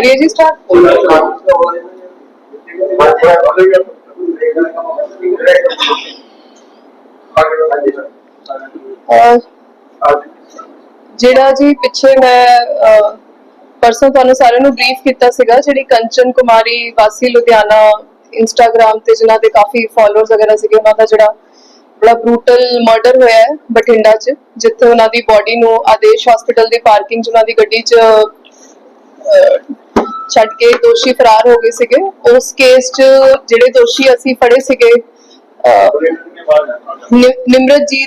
ਕਰੀਏ ਜੀ ਸਟਾਰਟ ਜਿਹੜਾ ਜੀ ਪਿੱਛੇ ਮੈਂ ਪਰਸੋਂ ਤੁਹਾਨੂੰ ਸਾਰਿਆਂ ਨੂੰ ਬਰੀਫ ਕੀਤਾ ਸੀਗਾ ਜਿਹੜੀ ਕੰਚਨ ਕੁਮਾਰੀ ਵਾਸੀ ਲੁਧਿਆਣਾ ਇੰਸਟਾਗ੍ਰam ਤੇ ਜਿਨ੍ਹਾਂ ਦੇ ਕਾਫੀ ਫਾਲੋਅਰਸ ਵਗੈਰਾ ਸੀਗੇ ਉਹਨਾਂ ਦਾ ਜਿਹੜਾ ਬੜਾ ਬਰੂਟਲ ਮਰਡਰ ਹੋਇਆ ਹੈ ਬਠਿੰਡਾ 'ਚ ਜਿੱਥੇ ਉਹਨਾਂ ਦੀ ਬਾਡੀ ਨੂੰ ਆਦੇਸ਼ ਹਸਪੀਟਲ ਦੀ ਪਾਰਕਿੰਗ 'ਚ ਉਹਨਾਂ ਦੀ ਗੱਡੀ 'ਚ ਛੱਡ ਕੇ ਦੋਸ਼ੀ ਫਰਾਰ ਹੋ ਗਏ ਸੀਗੇ। ਉਸ ਕੇਸ 'ਚ ਜਿਹੜੇ ਦੋਸ਼ੀ ਅਸੀਂ ਫੜੇ ਸੀਗੇ ਅਹ,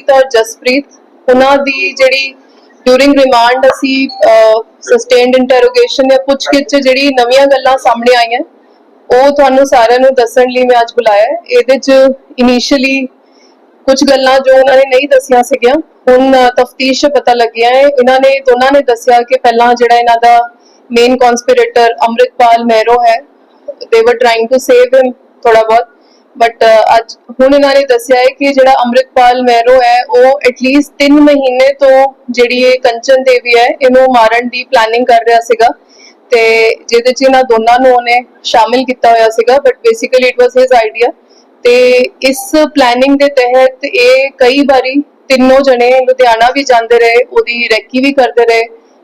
ਔਰ ਜਸਪ੍ਰੀਤ ਉਹਨਾਂ ਦੀ ਜਿਹੜੀ ਡਿਊਰਿੰਗ ਰਿਮਾਂਡ ਅਸੀਂ ਸਸਟੇਨਡ ਇੰਟਰੋਗੇਸ਼ਨ ਜਾਂ ਪੁੱਛਗਿੱਛ 'ਚ ਜਿਹੜੀ ਨਵੀਆਂ ਗੱਲਾਂ ਸਾਹਮਣੇ ਆਈਆਂ ਉਹ ਤੁਹਾਨੂੰ ਸਾਰਿਆਂ ਨੂੰ ਦੱਸਣ ਲਈ ਮੈਂ ਅੱਜ ਬੁਲਾਇਆ ਇਹਦੇ 'ਚ ਇਨੀਸ਼ੀਅਲੀ ਕੁਝ ਗੱਲਾਂ ਜੋ ਉਹਨਾਂ ਨੇ ਨਹੀਂ ਦੱਸੀਆਂ ਸੀਗੀਆਂ ਹੁਣ ਤਫਤੀਸ਼ ਪਤਾ ਲੱਗਿਆ ਹੈ। ਇਹਨਾਂ ਨੇ ਦੋਨਾਂ ਨੇ ਦੱਸਿਆ ਕਿ ਪਹਿਲਾਂ ਜਿਹੜਾ ਇਹਨਾਂ ਦਾ ਮੇਨ ਕਨਸਪੀਰੇਟਰ ਅੰਮ੍ਰਿਤਪਾਲ ਮਹਿਰੋ ਹੈ ਦੇ ਵਰ ਟ੍ਰਾਈਂਗ ਟੂ ਸੇਵ ਹਿਮ ਥੋੜਾ ਬਹੁਤ ਬਟ ਅੱਜ ਹੁਣ ਇਹਨਾਂ ਨੇ ਦੱਸਿਆ ਹੈ ਕਿ ਜਿਹੜਾ ਅੰਮ੍ਰਿਤਪਾਲ ਮਹਿਰੋ ਹੈ ਉਹ ਐਟਲੀਸਟ 3 ਮਹੀਨੇ ਤੋਂ ਜਿਹੜੀ ਇਹ ਕੰਚਨ ਦੇਵੀ ਹੈ ਇਹਨੂੰ ਮਾਰਨ ਦੀ ਪਲੈਨਿੰਗ ਕਰ ਰਿਹਾ ਸੀਗਾ ਤੇ ਜਿਹਦੇ ਚ ਇਹਨਾਂ ਦੋਨਾਂ ਨੂੰ ਉਹਨੇ ਸ਼ਾਮਿਲ ਕੀਤਾ ਹੋਇਆ ਸੀਗਾ but basically it was his idea ਤੇ ਇਸ ਪਲੈਨਿੰਗ ਦੇ ਤਹਿਤ ਇਹ ਕਈ ਵਾਰੀ ਤਿੰਨੋਂ ਜਣੇ ਲੁਧਿਆਣਾ ਵੀ ਜਾਂਦੇ ਰਹੇ ਉਹਦੀ ਰੈਕੀ ਵੀ ਕਰਦੇ ਰਹੇ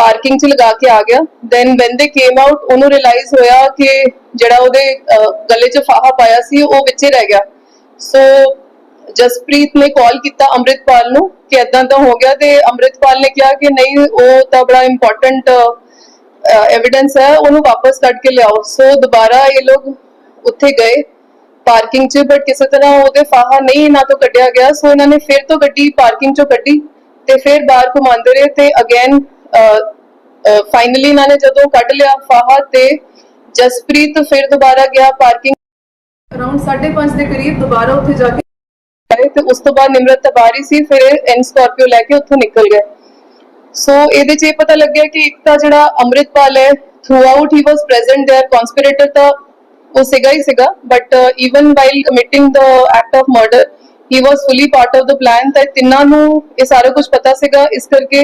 ਪਾਰਕਿੰਗ 'ਚ ਲਗਾ ਕੇ ਆ ਗਿਆ। Then when they came out ਉਹਨੂੰ ਰਿਅਲਾਈਜ਼ ਹੋਇਆ ਕਿ ਜਿਹੜਾ ਉਹਦੇ ਗਲੇ 'ਚ ਫਾਹਾ ਪਾਇਆ ਸੀ, ਉਹ ਵਿੱਚੇ ਰਹਿ ਗਿਆ। ਸੋ ਜਸਪ੍ਰੀਤ ਨੇ ਕਾਲ ਕੀਤਾ ਅੰਮ੍ਰਿਤਪਾਲ ਨੂੰ ਕਿ ਇਦਾਂ ਤਾਂ ਹੋ ਗਿਆ ਤੇ ਅੰਮ੍ਰਿਤਪਾਲ ਨੇ ਕਿਹਾ ਕਿ ਨਹੀਂ, ਉਹ ਤਾਂ ਬੜਾ ਇੰਪੋਰਟੈਂਟ ਐਵੀਡੈਂਸ ਹੈ, ਉਹਨੂੰ ਵਾਪਸ ਕੱਢ ਕੇ ਲਿਆਓ। ਸੋ ਦੁਬਾਰਾ ਇਹ ਲੋਕ ਉੱਥੇ ਗਏ ਪਾਰਕਿੰਗ 'ਚ ਬਟ ਕਿਸੇ ਤਰ੍ਹਾਂ ਉਹਦੇ ਫਾਹਾ ਨਹੀਂ ਇਹਨਾਂ ਤੋਂ ਕੱਢਿਆ ਗਿਆ। ਸੋ ਇਹਨਾਂ ਨੇ ਫਿਰ ਤੋਂ ਗੱਡੀ ਪਾਰਕਿੰਗ 'ਚੋਂ ਕੱਢੀ ਤੇ ਫਿਰ ਬਾਹਰ ਘੁਮਾਉਂਦੇ ਰਹੇ ਤੇ ਅਗੇਨ ਫਾਈਨਲੀ ਇਹਨਾਂ ਨੇ ਜਦੋਂ ਕੱਢ ਲਿਆ ਫਾਹਾ ਤੇ ਜਸਪ੍ਰੀਤ ਫਿਰ ਦੁਬਾਰਾ ਗਿਆ ਪਾਰਕਿੰਗ ਅਰਾਊਂਡ 5:30 ਦੇ ਕਰੀਬ ਦੁਬਾਰਾ ਉੱਥੇ ਜਾ ਕੇ ਆਏ ਤੇ ਉਸ ਤੋਂ ਬਾਅਦ ਨਿਮਰਤ ਤਬਾਰੀ ਸੀ ਫਿਰ ਐਨ ਸਕਾਰਪੀਓ ਲੈ ਕੇ ਉੱਥੋਂ ਨਿਕਲ ਗਏ ਸੋ ਇਹਦੇ 'ਚ ਇਹ ਪਤਾ ਲੱਗਿਆ ਕਿ ਇੱਕ ਤਾਂ ਜਿਹੜਾ ਅੰਮ੍ਰਿਤਪਾਲ ਹੈ throughout he was present there conspirator ਤਾਂ ਉਹ ਸੀਗਾ ਹੀ ਸੀਗਾ but even while committing the act of murder he was fully part of the plan ਤਾਂ ਇਹ ਤਿੰਨਾਂ ਨੂੰ ਇਹ ਸਾਰਾ ਕੁਝ ਪਤਾ ਸੀਗਾ ਇਸ ਕਰਕੇ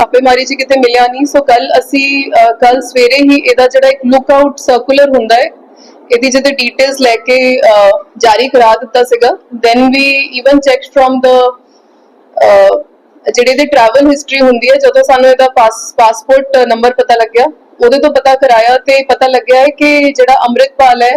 ਛਾਪੇਮਾਰੀ 'ਚ ਕਿਤੇ ਮਿਲਿਆ ਨਹੀਂ। ਸੋ ਕੱਲ ਅਸੀਂ ਕੱਲ ਸਵੇਰੇ ਹੀ ਇਹਦਾ ਜਿਹੜਾ ਇੱਕ ਲੁੱਕ ਆਊਟ ਸਰਕੂਲਰ ਹੁੰਦਾ ਹੈ, ਇਹਦੀ ਜਿਹਦੇ ਡਿਟੇਲਸ ਲੈ ਕੇ ਜਾਰੀ ਕਰਾ ਦਿੱਤਾ ਸੀਗਾ। Then we even check from the ਜਿਹੜੇ ਦੇ ਟਰੈਵਲ ਹਿਸਟਰੀ ਹੁੰਦੀ ਹੈ, ਜਦੋਂ ਸਾਨੂੰ ਇਹਦਾ ਪਾਸਪੋਰਟ ਨੰਬਰ ਪਤਾ ਲੱਗਿਆ, ਉਹਦੇ ਤੋਂ ਪਤਾ ਕਰਾਇਆ ਤੇ ਪਤਾ ਲੱਗਿਆ ਹੈ ਕਿ ਜਿਹੜਾ ਅੰਮ੍ਰਿਤਪਾਲ ਹੈ